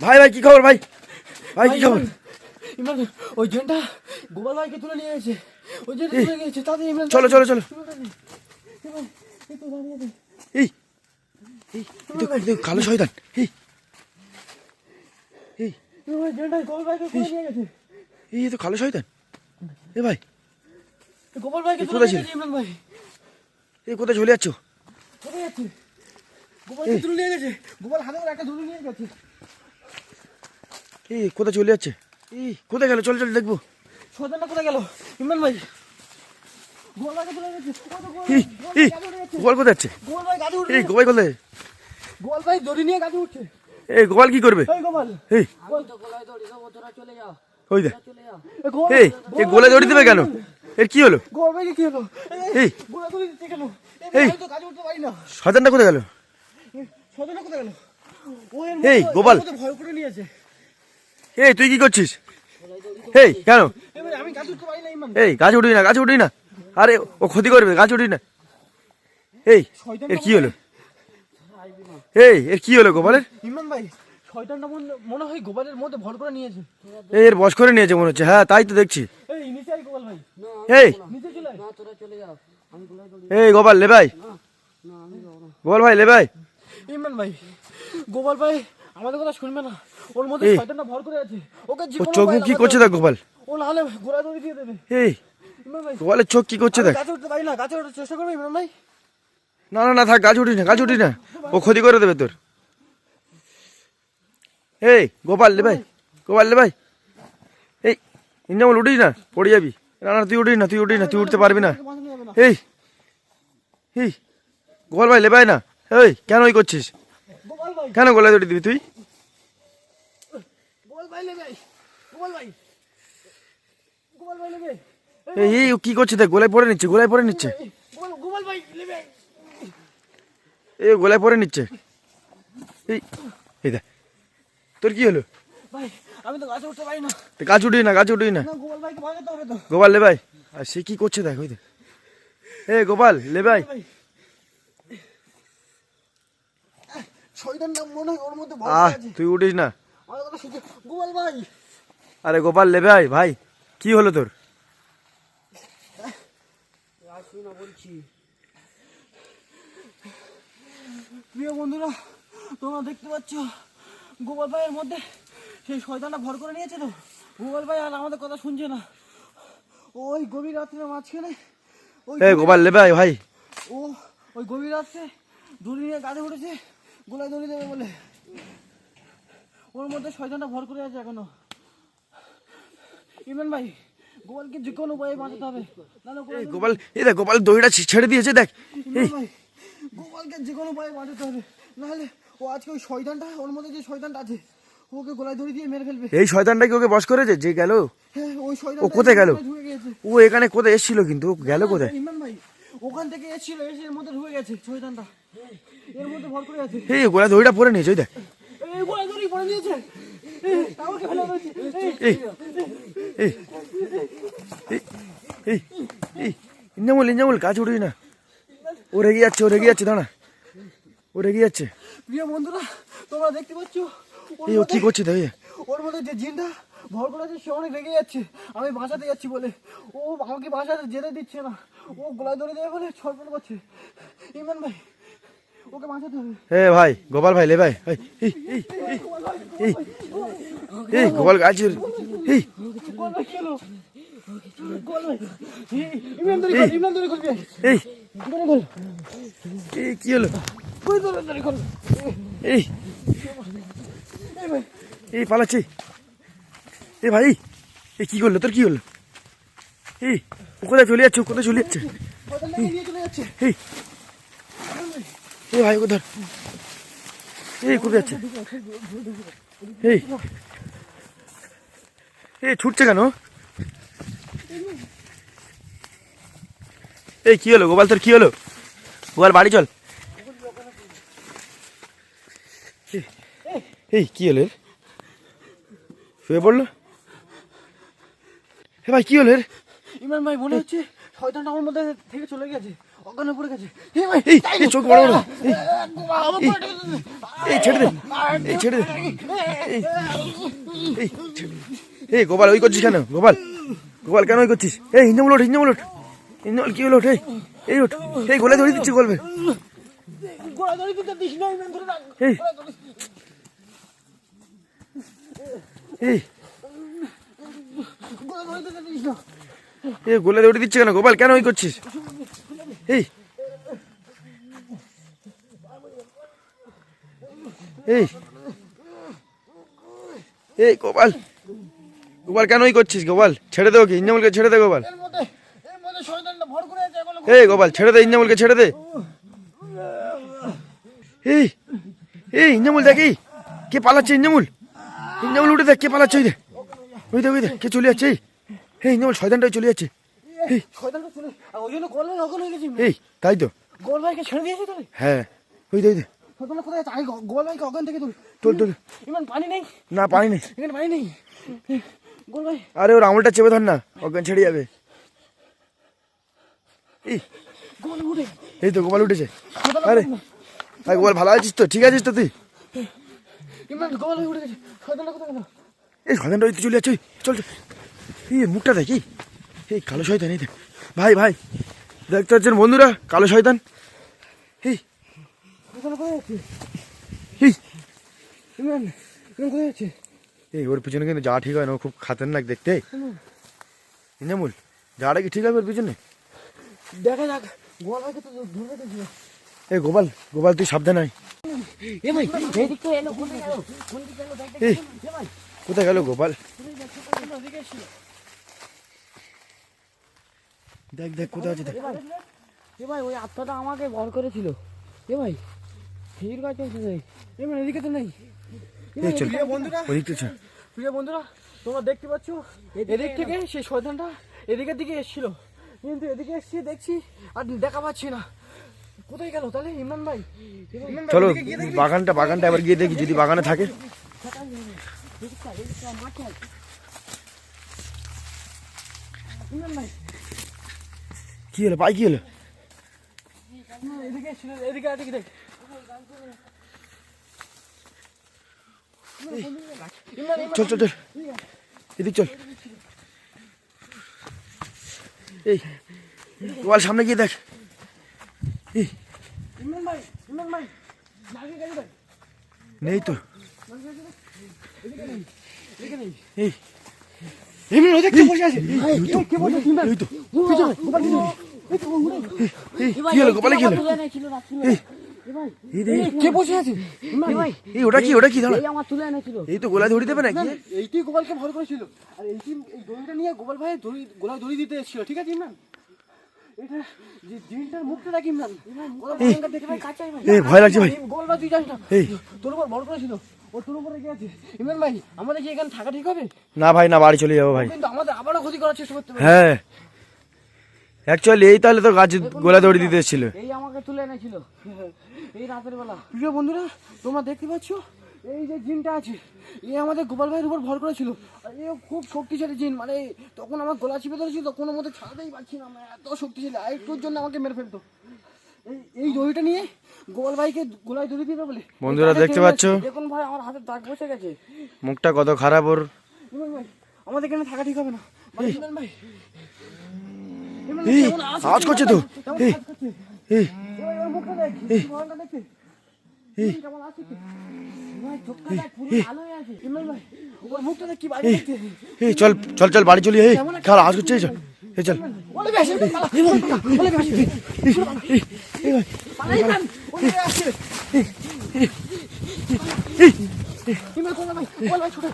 ভাই ভাই কি খবর ভাই? ভাই কি খবর? ইমরান ওই জেনটা গোপাল ভাইকে তুলে নিয়ে গেছে ওই জেনটা তুলে গেছে তাতে ইমরান চলো চলো চলো। এই এই কালো শয়তান। এই এই। গোপাল এই তো কালো শয়তান। এ ভাই। গোপাল ভাইকে কোথায় নিয়ে ছিল? গেছে ইমরান ভাই। এই কোথায় চলে যাচ্ছ কোথায় যাচ্ছে? গোপালকে তুলে নিয়ে গেছে। গোপাল হাতে করে একটা ধরে নিয়ে গেছে। এই কোথায় চলে যাচ্ছে? এই কোথায় গেল? চল চল দেখব। কোথায় গেল? ইমরান ভাই কোথায় যাচ্ছে? এই কোথায় ভাই দড়ি নিয়ে গাছে উঠছে। এই গোপাল কি করবে? এই ওই দে এই এই এই দড়ি দেবে কেন? এর কি হলো? কি এই। গোলা দড়ি কেন? এই। শয়তানটা কোথায় গেল? কোথায় গেল? এই, গোপাল। ভয় করে নিয়েছে। এই তুই কি করছিস? এই কেন? এই গাছ উঠবি না গাছ উঠবি না। আরে ও ক্ষতি করবে গাছ উঠবি না। এই এর কি হলো? এই এর কি হলো গোপালের? ইমরান ভাই শয়তানটা মনে- মনে হয় গোপালের মধ্যে ভর করে নিয়েছে। এই এর বস করে নিয়েছে মনে হচ্ছে। হ্যাঁ তাই তো দেখছি। এই নিচে আই গোপাল ভাই। এই। নিচে চলে আয়। এই গোপাল লে ভাই। গোপাল ভাই লে ভাই। ইমরান ভাই গোপাল ভাই আমাদের কথা শুনবে না। ওর মধ্যে শয়তানটা ভর করে আছে। ওকে ও চোখ কি করছে দেখ গোপাল? ও দড়ি দিয়ে দেবে। এই গোপালের চোখ কি করছে দেখ। গাছে উঠতে পারি না গাছে ওঠার চেষ্টা করবে ইমরান ভাই? না না না থাক গাছ উঠি না গাছ উঠি না। ও ক্ষতি করে দেবে তোর। এই গোপাল লে ভাই গোপাল লে ভাই। এই ইন্দামল উঠিস না পড়ে যাবি। না না তুই উঠিস না তুই উঠিস না তুই উঠতে পারবি না। এই এই গোপাল ভাই লে ভাই না। এই কেন ওই করছিস? কেন গলায় দড়ি দিবি তুই? এই কি করছে দেখ গোলায় পরে নিচ্ছে গোলায় পরে নিচ্ছে। এই, গোলায় পড়ে নিচ্ছে। এই এই দেখ তোর কি হলো? গাছে পারি উঠি না গাছ উঠি না। গোপাল লে ভাই আর সে কি করছে দেখ ওই দেখ। এ গোপাল লে ভাই ভাই শয়তানটা মনে হয় ওর মধ্যে ভয় আহ আছে। তুই উঠিস না। আমার কথা শুনছে গোপাল ভাই। আরে গোপাল লে ভাই ভাই কি হলো তোর? আসবি না বলছি। প্রিয় বন্ধুরা তোমরা দেখতে পাচ্ছ গোপাল ভাইয়ের মধ্যে সেই শয়তানটা ভর করে নিয়েছে তো। গোপাল ভাই আর আমাদের কথা শুনছে না। ওই গভীর রাত্রে মাঝখানে ওই এ গোপাল লে ভাই ভাই। ও ওই গভীর রাত্রে দড়ি নিয়ে গাড়ি উঠেছে। গোলায় দড়ি দেবে বলে। ওর মধ্যে শয়তানটা ভর করে আছে এখনও। ইমরান ভাই গোপালকে যে কোনো উপায়ে বাঁচাতে হবে গোপাল এই দেখ গোপাল দড়িটা ছেড়ে দিয়েছে দেখ। গোপালকে যে কোনো উপায়ে বাঁচাতে হবে নাহলে ও আজকে ওই শয়তানটা ওর মধ্যে যে শয়তানটা আছে ওকে গলায় দড়ি দিয়ে মেরে ফেলবে। এই শয়তানটা কি ওকে বস করেছে? যে গেল? হ্যাঁ ওই শয়তান ও কোথায় গেল? ও এখানে কোথায় এসেছিল কিন্তু? গেল কোথায়? ইমরান ভাই ওখান থেকে এসেছিল এসে এর মধ্যে ঢুকে গেছে শয়তানটা। এর মধ্যে ভর করে আছে। এই গোলা দড়িটা পরে নিয়েছে ওই দেখ। এই দড়ি এই, এই, এই এই ইঞ্জামুল ইঞ্জামুল গাছ উঠবি না। ও রেগে যাচ্ছে ও রেগে যাচ্ছে দাঁড়া। ও রেগে যাচ্ছে। প্রিয় বন্ধুরা তোমরা দেখতে পাচ্ছ এই ও কি করছে দেখ। ওর মধ্যে যে জিনটা ভর করে আছে সে অনেক রেগে যাচ্ছে। আমি বাঁচাতে যাচ্ছি বলে। ও আমাকে বাঁচাতে যেতে দিচ্ছে না। ও গোলায় ধরে দেবে বলে ছটফট করছে। ইমরান ভাই এ ভাই গোপাল ভাই লে ভাই এই গোপাল গাছ এই। কি হলো? এই। এই পালাচ্ছি। এ ভাই এই কি করল? তোর কি হলো? এই ও কোথায় চলে যাচ্ছে? কোথায় চলে যাচ্ছে? চলে যাচ্ছে? এই এই এই। ছুটছে কেন? এই কি হলো গোপাল তোর কি হলো? গোপাল বাড়ি চল। এই, কি হলো? শুয়ে পড়ল? এ ভাই কি হলো এর? ইমরান ভাই মনে হচ্ছে শয়তানটা আমার মধ্যে থেকে চলে গেছে। অজ্ঞানে পড়ে গেছে। এ ভাই এই চোখ বড় বড়। এই, ছেড়ে দে এই ছেড়ে দে। এই এই ছেড়ে দে। এই গোপাল ওই করছিস কেন? গোপাল গোপাল কেন ওই করছিস? এই ইঞ্জামুল ওঠ ইঞ্জামুল ওঠ। ইঞ্জামুল কি হলো ওঠ? এই এই ওঠ। এই গোলে ধরে দিচ্ছি রাখ। এই। এই। এই গোলে দৌড়ে দিচ্ছে কেন? গোপাল কেন ওই করছিস? এই। এই। এই গোপাল। গোপাল কেন ওই করছিস গোপাল? ছেড়ে দে ওকে ইঞ্জামুলকে ছেড়ে দে গোপাল। এই গোপাল, ছেড়ে দে ইঞ্জামুলকে ছেড়ে দে। এই এই ইঞ্জামুল দেখ। কে পালাচ্ছে ইঞ্জামুল ইঞ্জামুল উঠে দেখ, কে পালাচ্ছে, ওই দে ওই দে কে চলে যাচ্ছে, এই। ইঞ্জামুল শয়তানটাই চলে যাচ্ছে। এই। শয়তানটা ওই জন্য গোল ভাই হয়ে গেছি এই তাই তো। গোল ছেড়ে দিয়েছি হ্যাঁ ওই দে ওই কোথায় আগে গো- অজ্ঞান থেকে তুল। তোল তোল। ইমান পানি নেই। না পানি নেই। এখানে পানি নেই। গোল আরে ওর আঙুলটা চেপে ধর না অজ্ঞান ছেড়ে যাবে। এই গোল উঠে। এই তো গোপাল উঠেছে। আরে গোপাল ভালো আছিস তো? ঠিক আছিস তো তুই? ইমান গোল উঠে গেছে। শয়তানটা কোথায় গেল? এই চলে যাচ্ছে চল চল। এই মুখটা দেখ এই কালো শয়তান এই দেখ। ভাই ভাই দেখতে পাচ্ছেন বন্ধুরা কালো শয়তান। এই। এই। ওর পিছনে কিন্তু যা ঠিক হয় না ও খুব খাতারনাক দেখতে। ইনামুল যাটা কি ঠিক হবে ওর পিছনে? দেখা যাক এই গোপাল গোপাল তুই সাবধান এলো কোথায় গেল? এ গোপাল? দেখ দেখ কোথায় আছে দেখ। এ ভাই ওই আত্মাটা আমাকে ভর করেছিল। এ ভাই ভিড় গাছ আছে ভাই এ ভাই এদিকে তো নেই। এদিকে বন্ধুরা প্রিয় বন্ধুরা তোমরা দেখতে পাচ্ছ এদিক থেকে সেই শয়তানটা এদিকের দিকে এসেছিল। কিন্তু এদিকে এসছি দেখছি আর দেখা পাচ্ছি না। কোথায় গেল তাহলে ইমরান ভাই? চলো? বাগানটা বাগানটা এবার গিয়ে দেখি যদি বাগানে থাকে। ইমরান ভাই কি হলো পাই কি হলো চল চল চল। এদিক চল। এই গোপাল সামনে গিয়ে দেখ। নেই তো। এই। ওই দেখ কে বসে আছে কে বসে ইমরান এই তো পিছনে গোপাল এই এই কি হলো গোপালে কি হলো এই এই কে বসে আছে এই ওটা কি ওটা কি দাঁড়া এই আমার তুলে এনেছিল এই তো গোলা ধরে দেবে নাকি এইটি গোপালকে ভর করেছিল আর এইটি এই দড়িটা নিয়ে গোপাল ভাই দড়ি গোলায় দড়ি দিতে এসেছিল ঠিক আছে ইমরান এই ভয় লাগছে ভাই গোল তুই জানিস না তোর উপর ভর করেছিল ইমরান ভাই আমাদের কি এখানে থাকা ঠিক হবে? না ভাই না বাড়ি চলে যাব ভাই। কিন্তু আমাদের আবারও ক্ষতি করার চেষ্টা করতে হবে। হ্যাঁ। অ্যাকচুয়ালি এই তাহলে তো গাছ গোলা দড়ি দিতে এসেছিল। এই আমাকে তুলে এনেছিল। এই রাতের বেলা। প্রিয় বন্ধুরা তোমরা দেখতে পাচ্ছ? এই যে জিনটা আছে এ আমাদের গোপাল ভাইয়ের উপর ভর করেছিল। আর এ খুব শক্তিশালী জিন মানে তখন আমার গলা চিপে ধরেছিল তখন মধ্যে ছাড়াতেই পারছি না মানে এত শক্তিশালী। আর একটুর জন্য আমাকে মেরে ফেলতো। এই এই দড়িটা নিয়ে ভাইকে গোলায় দিবে বলে বন্ধুরা দেখতে পাচ্ছ? দেখুন ভাই আমার হাতে দাগ বসে গেছে মুখটা কত খারাপ ওর আমাদের এখানে থাকা ঠিক হবে না মানে ভাই এই আওয়াজ করছে তো এই? এই মুখটা দেখ, এই কেমন আছে হয়ে। এই চল চল চল বাড়ি চলি এই আওয়াজ করছে চল এই চল 你们过来吧，过来出来。